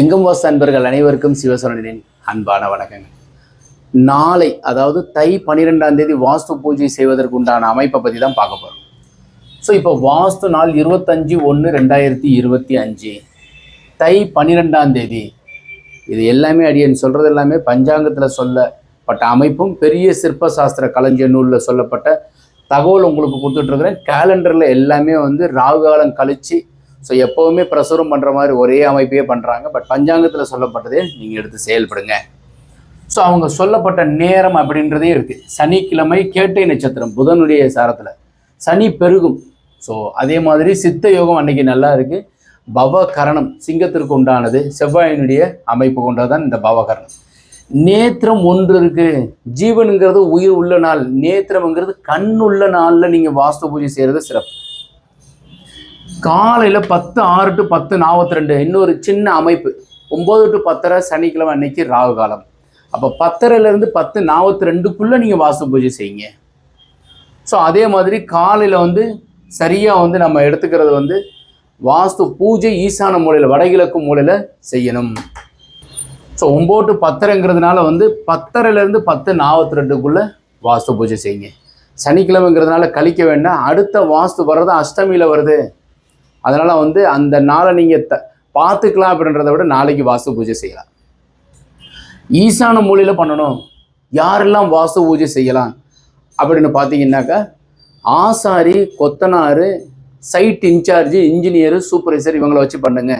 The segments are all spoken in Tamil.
லிங்கம் வாச அன்பர்கள் அனைவருக்கும் சிவசரணனின் அன்பான வணக்கங்கள். நாளை அதாவது தை பன்னிரெண்டாம் தேதி வாஸ்து பூஜை செய்வதற்கு உண்டான அமைப்பை பற்றி தான் பார்க்க போகிறோம் ஸோ இப்போ வாஸ்து நாள் இருபத்தஞ்சு ஒன்று ரெண்டாயிரத்தி இருபத்தி அஞ்சு. தை பன்னிரெண்டாம் தேதி. இது எல்லாமே அடியன் சொல்கிறது எல்லாமே பஞ்சாங்கத்தில் சொல்லப்பட்ட அமைப்பும் பெரிய சிற்ப சாஸ்திர கலைஞர் நூலில் சொல்லப்பட்ட தகவல் உங்களுக்கு கொடுத்துட்ருக்குறேன் கேலண்டரில் எல்லாமே வந்து ராகு காலம் கழித்து ஸோ எப்போவுமே பிரசுரம் பண்ணுற மாதிரி ஒரே அமைப்பையே பண்ணுறாங்க பட் பஞ்சாங்கத்தில் சொல்லப்பட்டதே நீங்கள் எடுத்து செயல்படுங்க. ஸோ அவங்க சொல்லப்பட்ட நேரம் அப்படின்றதே இருக்குது சனிக்கிழமை கேட்டை நட்சத்திரம் புதனுடைய சாரத்தில். சனி பெருகும். ஸோ அதே மாதிரி சித்த யோகம் அன்னைக்கு நல்லா இருக்குது பவகரணம் சிங்கத்திற்கு உண்டானது. செவ்வாயினுடைய அமைப்பு கொண்டதான் இந்த பவகரணம். நேத்திரம் ஒன்று இருக்குது ஜீவனுங்கிறது உயிர் உள்ள நாள். நேத்திரம்ங்கிறது கண் உள்ள நாளில் நீங்கள் வாஸ்து பூஜை செய்கிறது சிறப்பு. காலையில் பத்து ஆறு டு பத்து நாற்பத்தி ரெண்டு இன்னொரு சின்ன அமைப்பு. ஒம்பது டு பத்தரை சனிக்கிழமை அன்னைக்கு ராகு காலம். அப்போ பத்தரைலேருந்து பத்து நாற்பத்தி ரெண்டுக்குள்ளே நீங்கள் வாஸ்து பூஜை செய்யுங்க. ஸோ அதே மாதிரி காலையில் வந்து சரியாக வந்து நம்ம எடுத்துக்கிறது வந்து வாஸ்து பூஜை ஈசான மூலையில் வடகிழக்கு மூலையில் செய்யணும். ஸோ ஒம்பது டு பத்தரைங்கிறதுனால வந்து பத்தரைலேருந்து பத்து நாற்பத்தி ரெண்டுக்குள்ளே வாஸ்து பூஜை செய்யுங்க. சனிக்கிழமைங்கிறதுனால கழிக்க வேண்டாம். அடுத்த வாஸ்து வர்றது அஷ்டமியில் வருது. அதனால் வந்து அந்த நாளை நீங்கள் த பார்த்துக்கலாம் அப்படின்றத விட நாளைக்கு வாசு பூஜை செய்யலாம். ஈசான மூலையில் பண்ணணும். யாரெல்லாம் வாசு பூஜை செய்யலாம்? அப்படின்னு பார்த்தீங்கன்னாக்கா ஆசாரி கொத்தனார் சைட் இன்சார்ஜ் இன்ஜினியர் சூப்பர்வைசர் இவங்களை வச்சு பண்ணுங்க.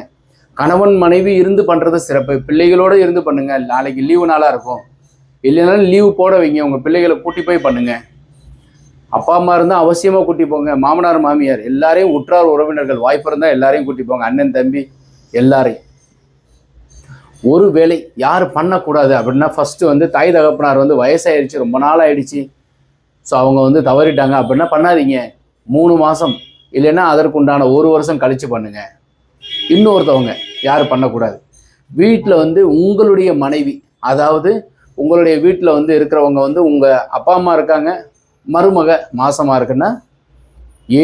கணவன் மனைவி இருந்து பண்ணுறது சிறப்பு. பிள்ளைகளோடு இருந்து பண்ணுங்க. நாளைக்கு லீவு நாளாக இருக்கும். இல்லைனாலும் லீவு போட வைங்க. உங்கள் பிள்ளைகளை கூட்டி போய் பண்ணுங்கள் அப்பா அம்மா இருந்தால் அவசியமாக கூட்டி போங்க. மாமனார் மாமியார் எல்லாரையும் உற்றார் உறவினர்கள் வாய்ப்பு இருந்தால் எல்லாரையும் கூட்டி போங்க. அண்ணன் தம்பி எல்லாரையும். ஒரு வேலை யார் பண்ணக்கூடாது அப்படின்னா ஃபஸ்ட்டு வந்து தாய் தகப்பனார் வந்து வயசாயிடுச்சு ரொம்ப நாள் ஆயிடுச்சு ஸோ அவங்க வந்து தவறிட்டாங்க அப்படின்னா பண்ணாதீங்க. மூணு மாதம் இல்லைன்னா அதற்குண்டான ஒரு வருஷம் கழித்து பண்ணுங்க. இன்னொருத்தவங்க யார் பண்ணக்கூடாது. வீட்டில் வந்து உங்களுடைய மனைவி அதாவது உங்களுடைய வீட்டில் வந்து இருக்கிறவங்க வந்து உங்கள் அப்பா அம்மா இருக்காங்க. மருமக மாசமாக இருக்குன்னா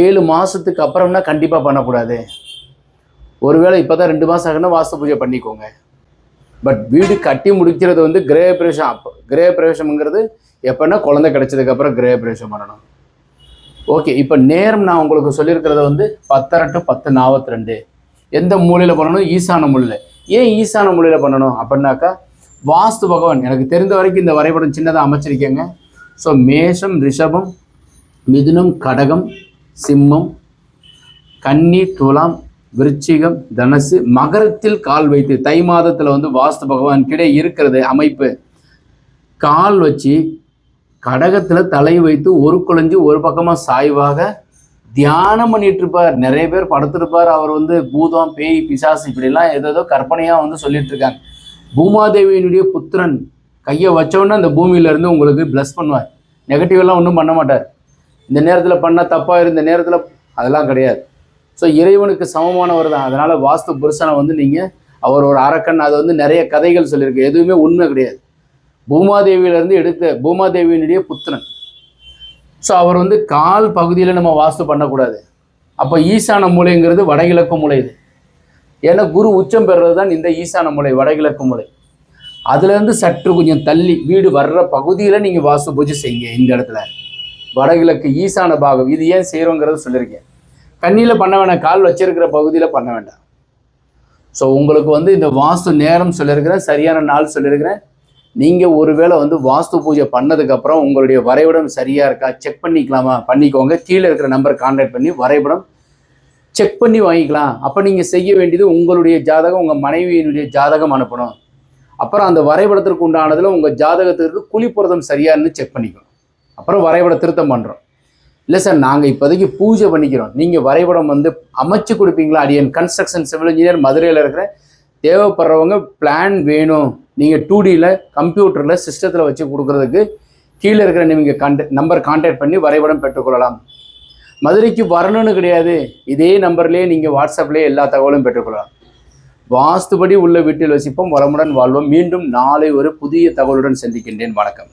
ஏழு மாதத்துக்கு அப்புறம்னா கண்டிப்பாக பண்ணக்கூடாது. ஒருவேளை இப்போ தான் ரெண்டு மாதம் ஆகுனா வாஸ்து பூஜை பண்ணிக்கோங்க. பட் வீடு கட்டி முடிக்கிறது வந்து கிரக பிரவேசம். அப்போ கிரக பிரவேசம்ங்கிறது எப்போன்னா குழந்தை கிடைச்சதுக்கப்புறம் கிரக பிரவேசம் பண்ணணும். ஓகே இப்போ நேரம் நான் உங்களுக்கு சொல்லியிருக்கிறத வந்து பத்தரை டு பத்து நாற்பத்தி ரெண்டு. எந்த மூலையில் பண்ணணும்? ஈசான மூலையில். ஏன் ஈசான மூலையில் பண்ணணும்? அப்படின்னாக்கா வாஸ்து பகவான் எனக்கு தெரிந்த வரைக்கும் இந்த வரைபடம் சின்னதாக அமைச்சிருக்கேங்க. ஸோ மேஷம் ரிஷபம் மிதுனம் கடகம் சிம்மம் கன்னி துலாம் விருச்சிகம் தனசு மகரத்தில் கால் வைத்து தை மாதத்தில் வந்து வாஸ்து பகவான் கிடை இருக்கிறது அமைப்பு. கால் வச்சு கடகத்தில் தலை வைத்து ஒரு குழஞ்சு ஒரு பக்கமாக சாய்வாக தியானம் பண்ணிட்டு இருப்பார் நிறைய பேர் படுத்திருப்பார். அவர் வந்து பூதம் பேய் பிசாசு இப்படிலாம் ஏதோ கற்பனையாக வந்து சொல்லிட்டு இருக்காங்க பூமாதேவியினுடைய புத்திரன் கையை வச்சோன்னே அந்த பூமியிலேருந்து உங்களுக்கு ப்ளஸ் பண்ணுவார். நெகட்டிவெல்லாம் ஒன்றும் பண்ண மாட்டார். இந்த நேரத்தில் பண்ணால் தப்பாக இருந்த நேரத்தில் அதெல்லாம் கிடையாது. ஸோ இறைவனுக்கு சமமானவர் தான். அதனால் வாஸ்து புருஷனை வந்து நீங்கள் அவர் ஒரு அரக்கன் அது வந்து நிறைய கதைகள் சொல்லியிருக்கு. எதுவுமே உண்மை கிடையாது. பூமாதேவியிலேருந்து எடுத்த பூமாதேவியினுடைய புத்திரன். ஸோ அவர் வந்து கால் பகுதியில் நம்ம வாஸ்து பண்ணக்கூடாது. அப்போ ஈசான மூலைங்கிறது வடகிழக்கு மூலை இது. ஏன்னா குரு உச்சம் பெறுறது தான் இந்த ஈசான மூலை வடகிழக்கு மூலை. அதுலேருந்து சற்று கொஞ்சம் தள்ளி வீடு வர்ற பகுதியில் நீங்கள் வாஸ்து பூஜை செய்யுங்க இந்த இடத்துல. வடகிழக்கு ஈசான பாகம். இது ஏன் செய்கிறோங்கிறத சொல்லியிருக்கேன் கண்ணியில் பண்ண வேண்டாம் கால் வச்சிருக்கிற பகுதியில் பண்ண வேண்டாம். ஸோ உங்களுக்கு வந்து இந்த வாஸ்து நேரம் சொல்லியிருக்கிறேன் சரியான நாள் சொல்லியிருக்கிறேன் நீங்கள் ஒருவேளை வந்து வாஸ்து பூஜை பண்ணதுக்கப்புறம் உங்களுடைய வரைபடம் சரியாக இருக்கா செக் பண்ணிக்கலாமா? பண்ணிக்கோங்க. கீழே இருக்கிற நம்பர் கான்டாக்ட் பண்ணி வரைபடம் செக் பண்ணி வாங்கிக்கலாம். அப்போ நீங்கள் செய்ய வேண்டியது உங்களுடைய ஜாதகம் உங்கள் மனைவியினுடைய ஜாதகம் அனுப்பணும். அப்புறம் அந்த வரைபடத்திற்கு உண்டானதில் உங்கள் ஜாதகத்திற்கு குழிப்புறதம் சரியான்னு செக் பண்ணிக்கணும். அப்புறம் வரைபட திருத்தம் பண்ணுறோம் இல்லை சார் நாங்கள் இப்போதைக்கு பூஜை பண்ணிக்கிறோம். நீங்கள் வரைபடம் வந்து அமைச்சு கொடுப்பீங்களா? அடியன் கன்ஸ்ட்ரக்ஷன் சிவில் இன்ஜினியர் மதுரையில் இருக்கிற தேவைப்படுறவங்க பிளான் வேணும். நீங்கள் டூ டியில் கம்ப்யூட்டரில் சிஸ்டத்தில் வச்சு கொடுக்குறதுக்கு கீழே இருக்கிற நீங்கள் கான்டெக்ட் நம்பர் கான்டாக்ட் பண்ணி வரைபடம் பெற்றுக்கொள்ளலாம். மதுரைக்கு வரணும்னு கிடையாது. இதே நம்பர்லேயே நீங்கள் வாட்ஸ்அப்லேயே எல்லா தகவலும் பெற்றுக்கொள்ளலாம். வாஸ்துபடி உள்ள வீட்டில் வசிப்போம். வளமுடன் வாழ்வோம். மீண்டும் நாளை ஒரு புதிய தகவலுடன் சந்திக்கின்றேன். வணக்கம்.